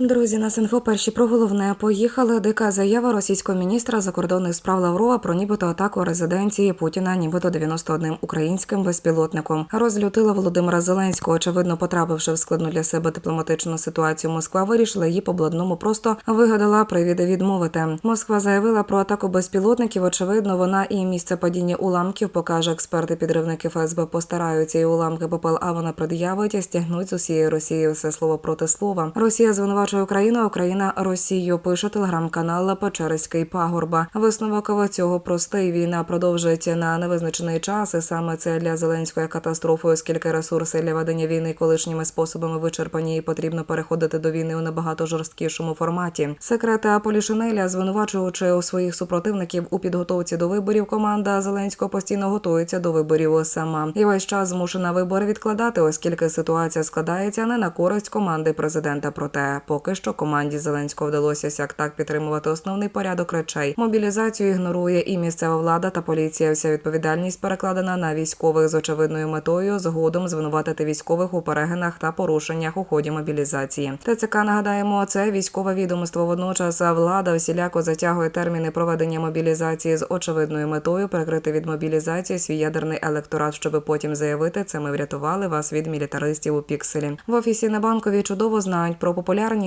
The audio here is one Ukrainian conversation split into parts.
Друзі, на Синфо перші про головне поїхали. Дика заява російського міністра закордонних справ Лаврова про нібито атаку резиденції Путіна, нібито 91 українським безпілотником. Розлютила Володимира Зеленського. Очевидно, потрапивши в складну для себе дипломатичну ситуацію. Москва вирішила її по бладному просто вигадала привіди відмовити. Москва заявила про атаку безпілотників. Очевидно, вона і місце падіння уламків покаже експерти. Підривники ФСБ постараються і уламки ППЛА вона пред'явить і стягнуть з усієї Росії все слово проти слова. Росія звинувачує Україну, а Україна Росію. Пише телеграм-канал Печерський пагорба. Висновок цього простий. Війна продовжується на невизначений час, і саме це для Зеленської катастрофи, оскільки ресурси для ведення війни колишніми способами вичерпані, і потрібно переходити до війни у набагато жорсткішому форматі. Секрети Полішинеля, звинувачуючи у своїх супротивників у підготовці до виборів, команда Зеленського постійно готується до виборів сама і весь час змушена вибори відкладати, оскільки ситуація складається не на користь команди президента. Проте поки що команді Зеленського вдалося сяк так підтримувати основний порядок речей. Мобілізацію ігнорує і місцева влада та поліція. Вся відповідальність перекладена на військових з очевидною метою згодом звинуватити військових у перегинах та порушеннях у ході мобілізації. ТЦК нагадаємо, це військове відомство. Водночас влада всіляко затягує терміни проведення мобілізації з очевидною метою перекрити від мобілізації свій ядерний електорат, щоб потім заявити, це ми врятували вас від мілітаристів у пікселі. В офісі на банковій чудово знають про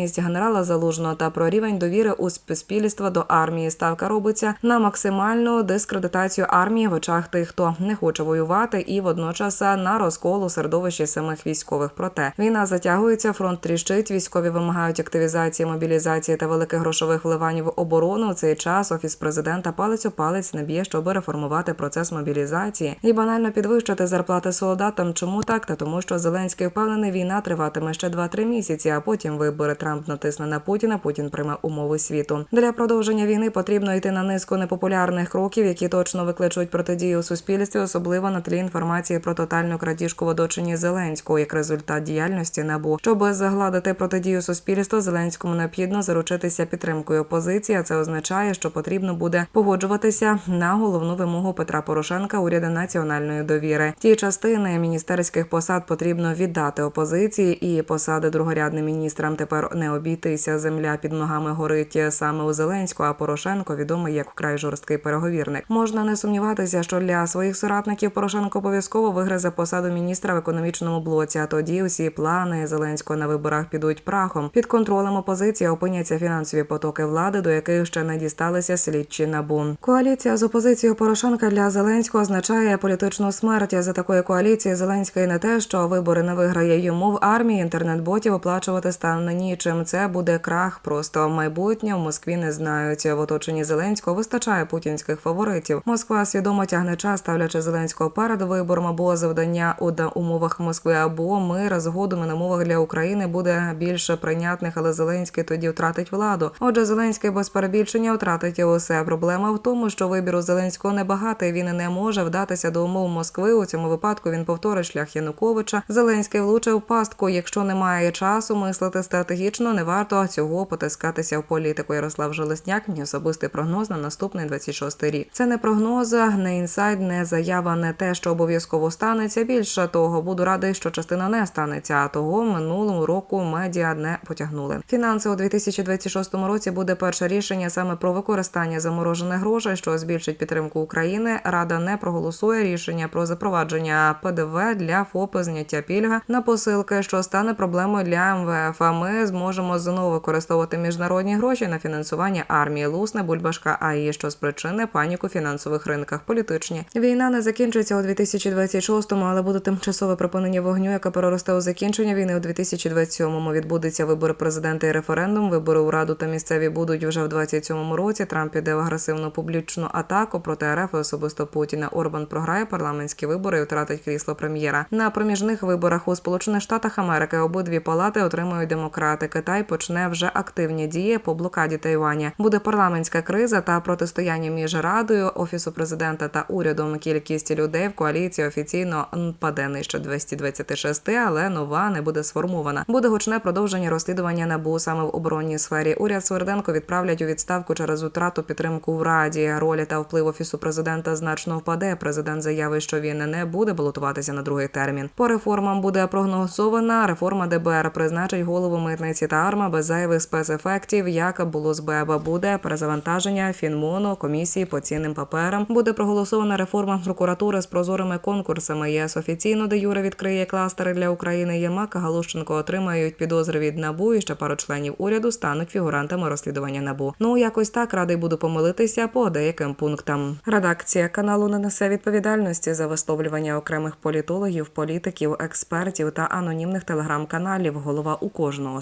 популярність генерала Залужного та про рівень довіри у суспільства до армії. Ставка робиться на максимальну дискредитацію армії в очах тих, хто не хоче воювати, і водночас на розкол у середовищі самих військових. Проте війна затягується, фронт тріщить. Військові вимагають активізації, мобілізації та великих грошових вливань в оборону. У цей час офіс президента палець у палець не б'є, щоб реформувати процес мобілізації і банально підвищити зарплати солдатам. Чому так? Та тому, що Зеленський впевнений, війна триватиме ще 2-3 місяці, а потім вибори Трамп натисне на Путіна. Путін прийме умови світу. Для продовження війни потрібно йти на низку непопулярних кроків, які точно викличуть протидію у суспільстві, особливо на тлі інформації про тотальну крадіжку в оточенні Зеленського як результат діяльності НАБУ. Щоб загладити протидію суспільства, Зеленському необхідно заручитися підтримкою опозиції. Це означає, що потрібно буде погоджуватися на головну вимогу Петра Порошенка уряду національної довіри. Ті частини міністерських посад потрібно віддати опозиції і посади другорядним міністрам тепер не обійтися. Земля під ногами горить саме у Зеленського, а Порошенко відомий як вкрай жорсткий переговірник. Можна не сумніватися, що для своїх соратників Порошенко обов'язково вигризе посаду міністра в економічному блоці. А тоді усі плани Зеленського на виборах підуть прахом. Під контролем опозиції опиняться фінансові потоки влади, до яких ще не дісталися слідчі набу. Коаліція з опозицією Порошенка для Зеленського означає політичну смерть. За такої коаліції Зеленський не те, що вибори не виграє йому в армії. Інтернет-ботів оплачувати стане нічим. Це буде крах. Просто майбутнє в Москві не знають. В оточенні Зеленського вистачає путінських фаворитів. Москва свідомо тягне час, ставлячи Зеленського перед вибором або завдання у умовах Москви, або мир згодом на умовах для України буде більше прийнятних, але Зеленський тоді втратить владу. Отже, Зеленський без перебільшення втратить усе. Проблема в тому, що вибір у Зеленського небагатий. Він не може вдатися до умов Москви. У цьому випадку він повторить шлях Януковича. Зеленський влучив пастку. Якщо немає часу мислити стратегічно, не варто цього потискатися в політику. Ярослав Желесняк, мій особистий прогноз на наступний 26 рік. Це не прогноз, не інсайд, не заява, не те, що обов'язково станеться. Більше того, буду радий, що частина не станеться. А того минулого року медіа не потягнули. Фінанси у 2026 році буде перше рішення саме про використання заморожених грошей, що збільшить підтримку України. Рада не проголосує рішення про запровадження ПДВ для ФОПи зняття пільга на посилки, що стане проблемою для МВФ. А ми зможемо знову використовувати міжнародні гроші на фінансування армії. Лусне бульбашка АІ, що спричини паніку фінансових ринках. Політичні війна не закінчиться у 2026-му, але буде тимчасове припинення вогню, яке переросте у закінчення війни у 2027-му. Відбудеться вибори президента і референдум. Вибори у раду та місцеві будуть вже в 27-му році. Трамп піде в агресивну публічну атаку проти РФ і особисто Путіна. Орбан програє парламентські вибори і втратить крісло прем'єра. На проміжних виборах у Сполучених Штатах Америки обидві палати отримують демократи. Китай почне вже активні дії по блокаді Тайваня. Буде парламентська криза та протистояння між радою, офісу президента та урядом. Кількість людей в коаліції офіційно паде нижче 226, але нова не буде сформована. Буде гучне продовження розслідування НАБУ саме в оборонній сфері. Уряд Сверденко відправлять у відставку через втрату підтримку в раді. Ролі та вплив офісу президента значно впаде. Президент заявить, що він не буде балотуватися на другий термін. По реформам буде прогнозована реформа ДБР. Призначить голову митниці Нансі та Арма без зайвих спецефектів, як було з БЕБ. Буде перезавантаження Фінмону, комісії по цінним паперам. Буде проголосована реформа прокуратури з прозорими конкурсами. ЄС офіційно де Юре відкриє кластери для України. Ємак Галущенко отримають підозри від набу. І ще пару членів уряду стануть фігурантами розслідування набу. Ну якось так радий буду помилитися по деяким пунктам. Редакція каналу не несе відповідальності за висловлювання окремих політологів, політиків, експертів та анонімних телеграм-каналів. Голова у кожного